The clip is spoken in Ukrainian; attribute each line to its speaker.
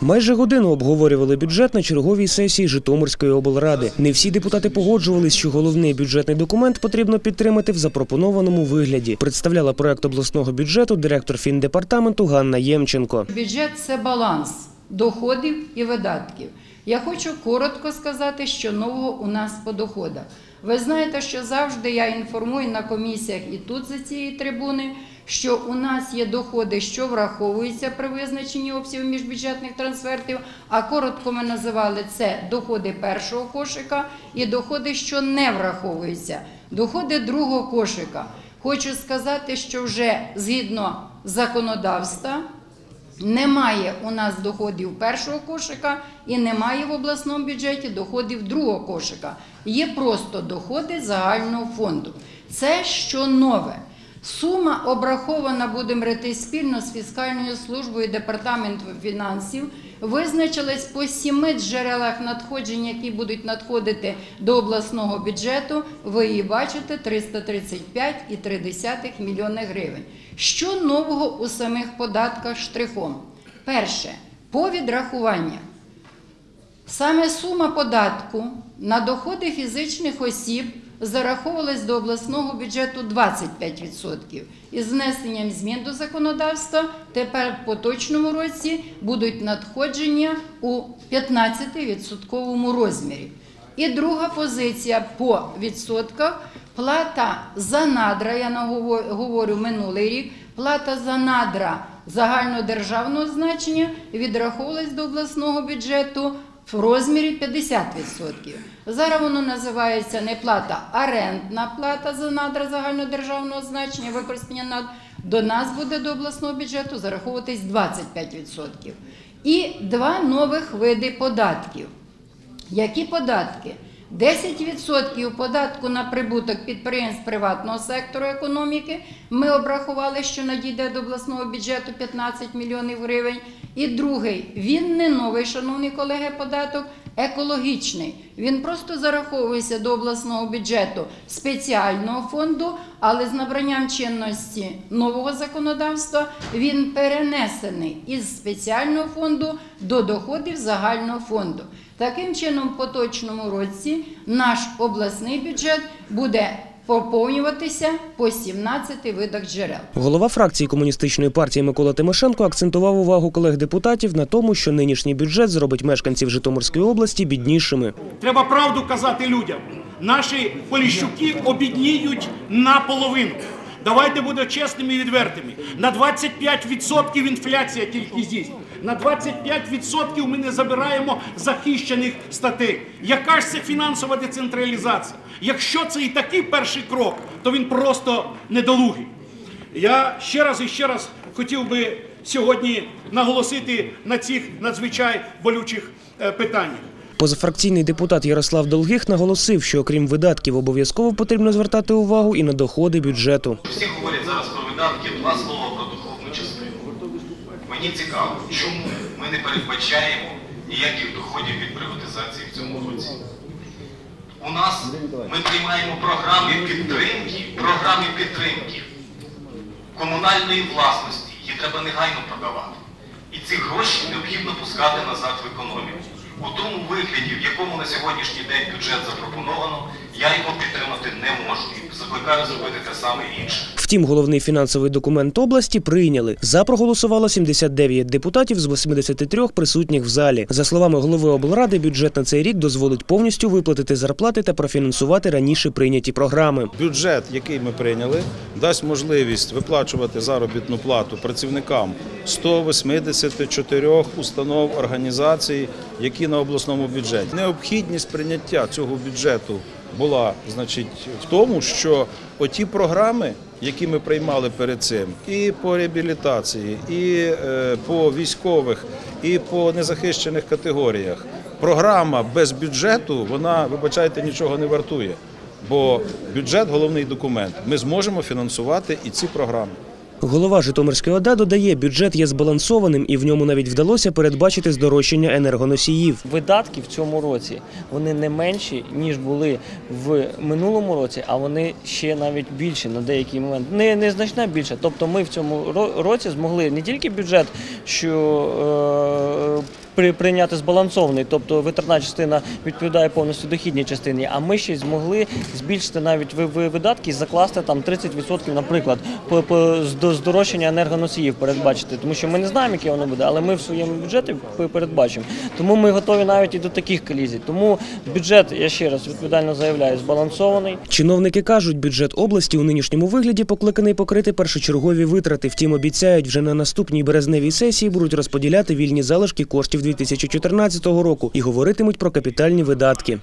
Speaker 1: Майже годину обговорювали бюджет на черговій сесії Житомирської облради. Не всі депутати погоджувались, що головний бюджетний документ потрібно підтримати в запропонованому вигляді. Представляла проект обласного бюджету директор фіндепартаменту Ганна Ємченко.
Speaker 2: Бюджет це баланс доходів і видатків. Я хочу коротко сказати, що нового у нас по доходах. Ви знаєте, що завжди я інформую на комісіях і тут за цієї трибуни, що у нас є доходи, що враховуються при визначенні обсягу міжбюджетних трансфертів. А коротко ми називали це доходи першого кошика і доходи, що не враховуються. Доходи другого кошика. Хочу сказати, що вже згідно законодавства. Немає у нас доходів першого кошика і немає в обласному бюджеті доходів другого кошика. Є просто доходи загального фонду. Це що нове. Сума обрахована, будемо рити спільно з фіскальною службою департаменту фінансів, визначилась по сіми джерелах надходжень, які будуть надходити до обласного бюджету. Ви її бачите 335,3 мільйони гривень. Що нового у самих податках штрихом? Перше, по відрахуваннях. Саме сума податку на доходи фізичних осіб зараховувалась до обласного бюджету 25%. Із внесенням змін до законодавства тепер в поточному році будуть надходження у 15% розмірі. І друга позиція по відсотках плата за надра, я говорю минулий рік, плата за надра загальнодержавного значення відраховувалась до обласного бюджету в розмірі 50%. Зараз воно називається не плата, а рентна плата за надра загальнодержавного значення, використання надр. До нас буде до обласного бюджету зараховуватись 25%. І два нових види податків. Які податки? 10% податку на прибуток підприємств приватного сектору економіки. Ми обрахували, що надійде до обласного бюджету 15 мільйонів гривень. І другий, він не новий, шановні колеги, податок, екологічний. Він просто зараховується до обласного бюджету спеціального фонду, але з набранням чинності нового законодавства він перенесений із спеціального фонду до доходів загального фонду. Таким чином, в поточному році наш обласний бюджет буде поповнюватися по 17 видах джерел.
Speaker 1: Голова фракції комуністичної партії Микола Тимошенко акцентував увагу колег-депутатів на тому, що нинішній бюджет зробить мешканців Житомирської області біднішими.
Speaker 3: Треба правду казати людям. Наші поліщуки обідніють наполовину. Давайте будемо чесними і відвертими. На 25% інфляція тільки здесь на 25% ми не забираємо захищених статей. Яка ж це фінансова децентралізація? Якщо це і такий перший крок, то він просто недолугий. Я ще раз і ще раз хотів би сьогодні наголосити на цих надзвичай болючих е, питаннях.
Speaker 1: Позафракційний депутат Ярослав Долгих наголосив, що окрім видатків обов'язково потрібно звертати увагу і на доходи бюджету.
Speaker 4: Всі говорять зараз про видатки 2,5%. Мені цікаво, чому ми не передбачаємо ніяких доходів від приватизації в цьому році. У нас ми приймаємо програми підтримки, програми підтримки комунальної власності. Її треба негайно продавати. І ці гроші необхідно пускати назад в економіку. У тому вигляді, в якому на сьогоднішній день бюджет запропоновано, я його підтримати не можу. І закликаю зробити те саме інше.
Speaker 1: Втім, головний фінансовий документ області прийняли. За проголосувало 79 депутатів з 83 присутніх в залі. За словами голови облради, бюджет на цей рік дозволить повністю виплатити зарплати та профінансувати раніше прийняті програми.
Speaker 5: Бюджет, який ми прийняли, дасть можливість виплачувати заробітну плату працівникам 184 установ організацій, які на обласному бюджеті. Необхідність прийняття цього бюджету була значить в тому, що оті програми, які ми приймали перед цим, і по реабілітації, і е, по військових, і по незахищених категоріях, програма без бюджету, вона, вибачайте, нічого не вартує. Бо бюджет головний документ. Ми зможемо фінансувати і ці програми.
Speaker 1: Голова Житомирської ОДА додає, бюджет є збалансованим і в ньому навіть вдалося передбачити здорожчання енергоносіїв.
Speaker 6: Видатки в цьому році вони не менші ніж були в минулому році, а вони ще навіть більші на деякий момент. Не незначна більше. Тобто, ми в цьому ро- році змогли не тільки бюджет, що е, прийняти збалансований, тобто витратна частина відповідає повністю дохідній частині. А ми ще змогли збільшити навіть ви- ви- видатки і закласти там 30%, наприклад, по, по здорожчання енергоносіїв передбачити, тому що ми не знаємо, яке воно буде, але ми в своєму бюджеті пе- передбачимо. Тому ми готові навіть і до таких колізій. Тому бюджет, я ще раз відповідально заявляю, збалансований.
Speaker 1: Чиновники кажуть, бюджет області у нинішньому вигляді покликаний покрити першочергові витрати. Втім, обіцяють, вже на наступній березневій сесії будуть розподіляти вільні залишки коштів 2014 року і говоритимуть про капітальні видатки.